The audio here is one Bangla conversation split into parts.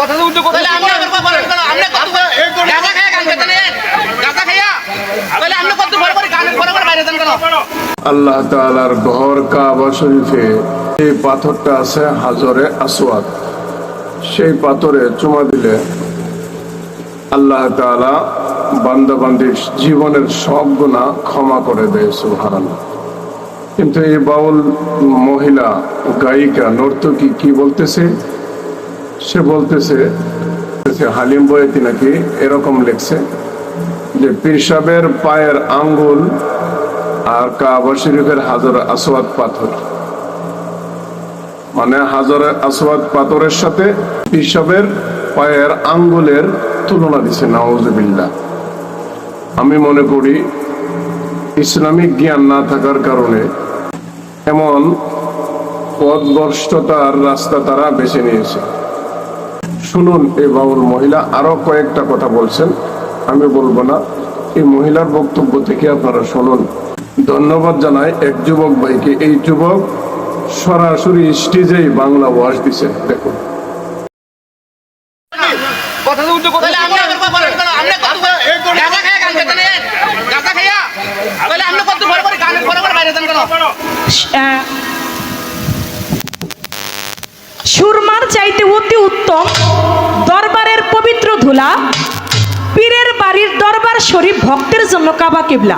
কথা তো উল্টো কথা কেন? আল্লাহ তাআলার ঘর কাবা শরীফে এই পাথরটা আছে হাজরে আসওয়াদ। সেই পাথরে চুমা দিলে আল্লাহ তাআলা বান্দা বান্দির জীবনের সব গুণা ক্ষমা করে দেয় সুহান কিন্তু এই বাউল মহিলা গায়িকা নর্তকী কি বলতেছে? সে বলতেছে হালিম বইতি নাকি এরকম লেখছে যে পিসাবের পায়ের আঙ্গুল আর কাবা শরীফের হাজার আসওয়াদ পাথর। মানে হাজার আসওয়াদ পাথরের সাথে পিসাবের পায়ের আঙ্গুলের তুলনা দিছে নওয়াজবিল্লা আমি মনে করি ইসলামিক জ্ঞান না থাকার কারণে এমন পথভ্রষ্টতার রাস্তা তারা বেছে নিয়েছে। শুনুন এই বাউল মহিলা আরও কয়েকটা কথা বলছেন। আমি বলব না। এই মহিলার বক্তব্য থেকে আপনারা শুনুন। ধন্যবাদ জানাই এক যুবক ভাইকে। এই যুবক সরাসরি স্টেজেই বাংলা ওয়াজ দিছে। দেখুন। কথা সুরমার চাইতে অতি উত্তম দরবারের পবিত্র ধুলা, পীরের বাড়ির দরবার শরীফ ভক্তের জন্য কাবা কেবলা।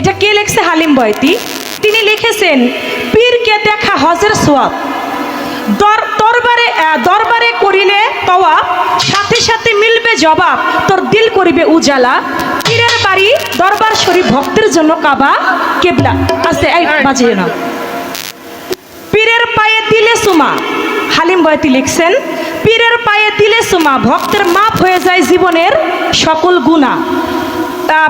এটা কে লেখছে? হালিম বয়তি। তিনি লিখেছেন, পীরকে দেখা হজের সোয়াব। দর, দরবারে দরবারে করিলে তওয়া সাথে সাথে মিলবে জবাব, তোর দিল করিবে উজালা। পীরের বাড়ি দরবার শরীফ ভক্তের জন্য কাবা কেবলা। এই, বাজিয়ে না পীরের পায়ে দিলে সুমা। হালিম বয়তি লিখছেন, পীরের পায়ে দিলে সুমা, ভক্তের মাপ হয়ে যায় জীবনের সকল গুণা। তা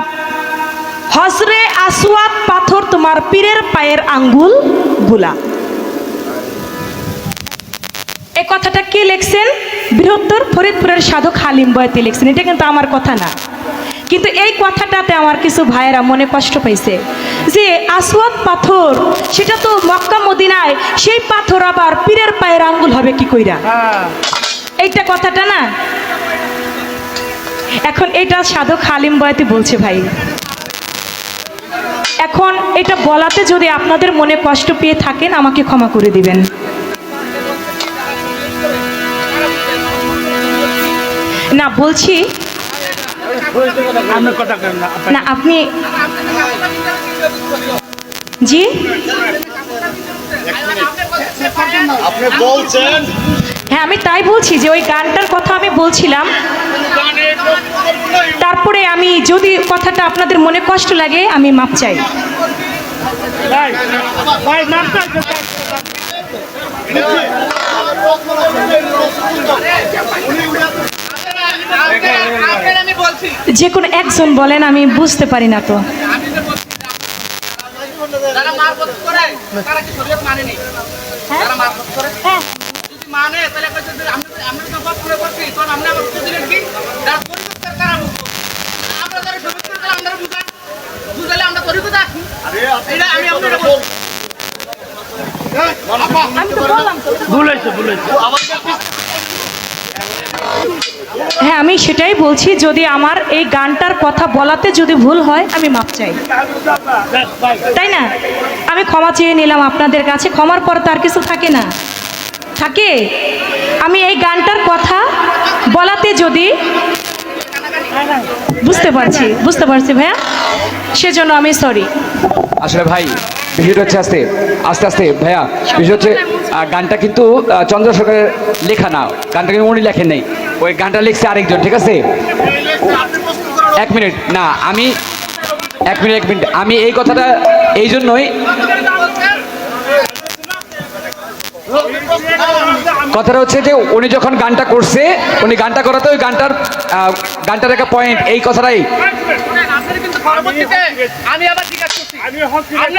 হজরে আসওয়াদ পাথর তোমার পীরের পায়ের আঙ্গুলগুলা। এ কথাটা কে লিখছেন? বৃহত্তর ফরিদপুরের সাধক হালিম বয়তি লিখছেন। এটা কিন্তু আমার কথা না। কিন্তু এই কথাটাতে আমার কিছু ভাইয়েরা মনে কষ্ট পাইছে যে আসওয়াদ পাথর সেটা তো মক্কা মদিনায় সেই পাথর আবার পীরের পায়ের আঙ্গুল হবে কি কইরা? এইটা কথাটা না? এখন এটা সাধক হালিম বয়াতি বলছে ভাই। এখন এটা বলাতে যদি আপনাদের মনে কষ্ট পেয়ে থাকেন আমাকে ক্ষমা করে দিবেন। না বলছি না আপনি জি? হ্যাঁ আমি তাই বলছি যে ওই গানটার কথা আমি বলছিলাম। তারপরে আমি যদি কথাটা আপনাদের মনে কষ্ট লাগে আমি মাপ চাই। যে কোনো একজন বলেন আমি বুঝতে পারি না তো। যারা মারফত করে তারা কি শরীয়ত মানেনি যারা মারফত করে যদি মানে তাহলে কইছে যে আমরা আমরা তো বাপ করে বলছি। তখন হ্যাঁ আমি সেটাই বলছি, যদি আমার এই গানটার কথা বলাতে যদি ভুল হয়, আমি মাপ চাই। তাই না? আমি ক্ষমা চেয়ে নিলাম আপনাদের কাছে, ক্ষমার পর তার কিছু থাকে না। থাকে? আমি এই গানটার কথা বলাতে যদি বুঝতে পারছি বুঝতে পারছি ভাইয়া? সেজন্য আমি সরি আসলে ভাই, বিষয়টা হচ্ছে আস্তে আস্তে আস্তে, ভাইয়া বিষয় হচ্ছে গানটা কিন্তু চন্দ্র সরকারের লেখা না। গানটা কিন্তু উনি লেখেন নেই। ওই গানটা লিখছে আরেকজন, ঠিক আছে? এক মিনিট, না, আমি, এক মিনিট এক মিনিট। আমি এই কথাটা, এই জন্যই কথাটা হচ্ছে যে উনি যখন গানটা করছে উনি গানটা করাতে ওই গানটার গানটার একটা পয়েন্ট এই কথাটাই আমি আবার জিজ্ঞাসা করছি আপনি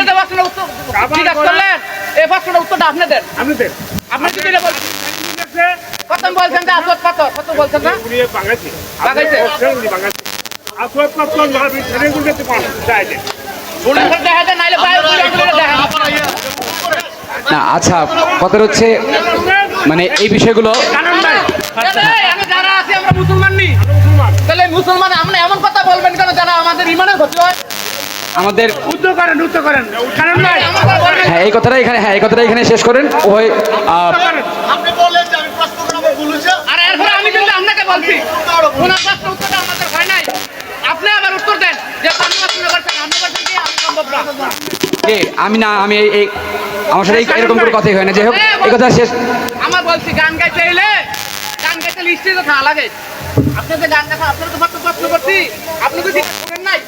তো জিজ্ঞাসা করলেন এই প্রশ্নের উত্তরটা আপনি দেন আপনি কি দিলে বলছেন কত বলছেন তো দেখা যায় নাইলে না আচ্ছা কথাটা হচ্ছে মানে এই বিষয়গুলো কারণ ভাই এই, আমি যারা আছি আমরা মুসলমান নি। তাহলে মুসলমান আপনি এমন কথা বলবেন কেন যারা আমাদের ইমানের ক্ষতি হয়? আমাদের করেন করেন। কারণ হ্যাঁ এই কথাটা এখানে হ্যাঁ এই কথাটা এখানে শেষ করেন। ওই আপনি বললেন যে আমি প্রশ্ন আমার ভুল আর এরপরে আমি কিন্তু আপনাকে বলছি। ওনার প্রশ্ন উত্তরটা আমাদের হয় নাই। আপনি আবার উত্তর দেন যে আপনি প্রশ্ন করছেন আপনি করছেন কি আমি সম্ভব না। আমি না আমি এই আমার সাথে এরকম কোনো কথাই হয় না। যাই হোক এই কথা শেষ। আমার বলছি গান গাইতে এলে গান গাইতে লিস্টে তো খাওয়া লাগে। আপনি যে গান গাইতে আপনার তো মাত্র প্রশ্ন করছি। আপনি তো ঠিক শুনেন নাই।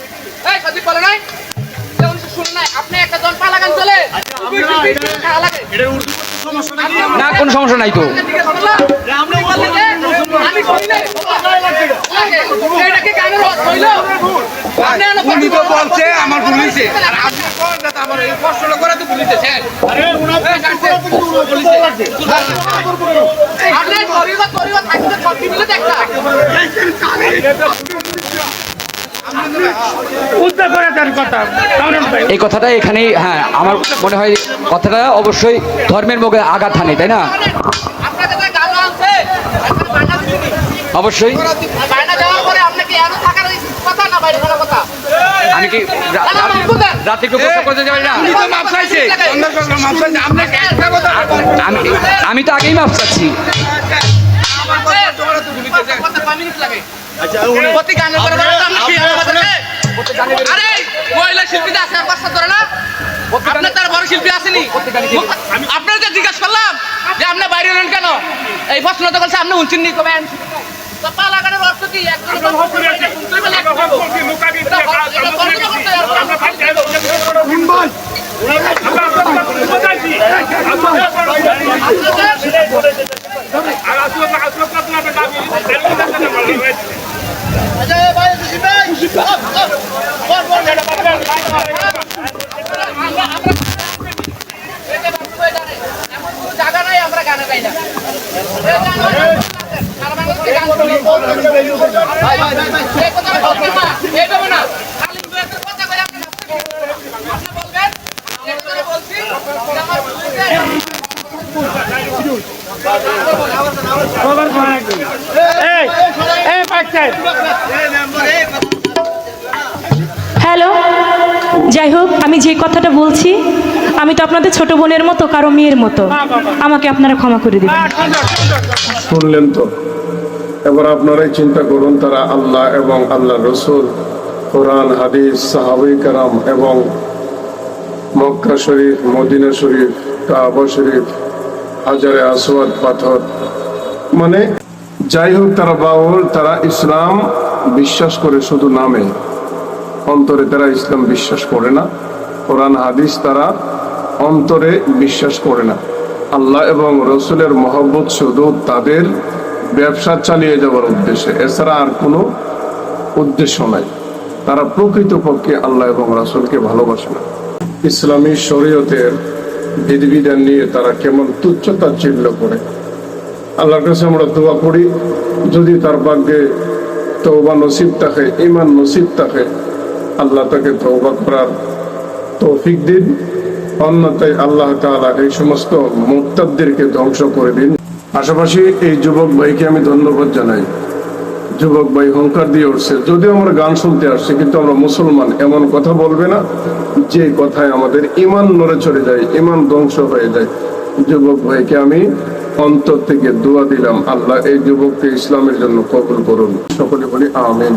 এই কদি বলে নাই? যে উনি তো নাই। আপনি একটা জন পালা গান চলে। খাওয়া লাগে। এটা উর্দু করতে সমস্যা না কোনো সমস্যা নাই তো। আমি শুনি নাই। বলছে আমার আর আপনি আমার এই করে তো কথাটা এখানে হ্যাঁ আমার মনে হয় কথাটা অবশ্যই ধর্মের মুখে আঘাত হানে তাই না? অবশ্যই বায়না দেওয়ার পরে আপনাকে এত থাকার কথা না বাইরে থাকার কথা আমি কি রাতে- প্রশ্ন করতে যাই না? উনি তো মাপ চাইছে। চন্দ্রশঙ্কর মাপ চাইছে। আপনি একটা কথা আমি আমি তো আগেই মাপ চাচ্ছি। আচ্ছা? আরে মহিলা শিল্পীটা আছে আর ধরে না। আপনার তার বড় শিল্পী আসেনি। আপনার যে জিজ্ঞাসা করলাম যে আপনি বাইরে এলেন কেন? এই প্রশ্ন তো বলছে আপনি উনচিন নি কবে তো পালা গানের অর্থ কি একজন তুই বলে একটা খাব। এটা বড়- এটা বড় কথা করতে হবে, আমরা ভাবতে হবে। আচ্ছা এ ভাই খুশি ভাই খুশি আপ আপ বল বল এটা আমরা আমরা এটা বাস্তব হয়ে জানে। এমন কোনো জায়গা নাই আমরা গানে গাই না এই গান হয় না, সারা বাংলাদেশে গান করি। ভাই ভাই ভাই ভাই এই কথা বলছেন না, এইভাবে না। খালি দু একটা কথা কইরা আপনি ভাবছেন। আপনি বলবেন, এই কথা বলছি, যে আমার ভুল হয়েছে। হ্যালো যাই হোক আমি যে কথাটা বলছি আমি তো আপনাদের ছোট বোনের মতো কারও মেয়ের মতো। আমাকে আপনারা ক্ষমা করে দেবেন। শুনলেন তো। এবার আপনারাই চিন্তা করুন, তারা আল্লাহ এবং আল্লাহ রসুল, কোরআন, হাদিস, সাহাবি কারাম এবং মক্কা শরীফ, মদিনা শরীফ, কাবা শরীফ, হাজারে আসওয়াদ পাথর। মানে যাই হোক, তারা বাউল, তারা ইসলাম বিশ্বাস করে শুধু নামে। অন্তরে তারা ইসলাম বিশ্বাস করে না। কোরআন, হাদিস তারা অন্তরে বিশ্বাস করে না। আল্লাহ এবং রসুলের মহব্বত শুধু তাদের ব্যবসা চালিয়ে যাওয়ার উদ্দেশ্যে। এছাড়া আর কোনো উদ্দেশ্য নাই। তারা প্রকৃতপক্ষে আল্লাহ এবং রাসুলকে ভালোবাসে না। ইসলামী শরীয়তের বিধিবিধান নিয়ে তারা কেমন তুচ্ছতাচ্ছিল্য করে। আল্লাহর কাছে আমরা দোয়া করি, যদি তার ভাগ্যে তৌবা নসিব থাকে ইমান নসিব থাকে, আল্লাহ তাকে তৌবা করার তৌফিক দিন। অন্যথায় আল্লাহ তাআলা এই সমস্ত মুক্তাবদেরকে ধ্বংস করে দিন। পাশাপাশি এই যুবক ভাইকে আমি ধন্যবাদ জানাই। যুবক ভাই হংকার দিয়ে উঠছে। যদিও আমরা গান শুনতে আসছি, কিন্তু আমরা মুসলমান, এমন কথা বলবে না যে কথায় আমাদের ইমান নড়ে চড়ে যায় ইমান ধ্বংস হয়ে যায়। যুবক ভাইকে আমি অন্তর থেকে দোয়া দিলাম, আল্লাহ এই যুবককে ইসলামের জন্য কবুল করুন। সকলে বলি, আমিন।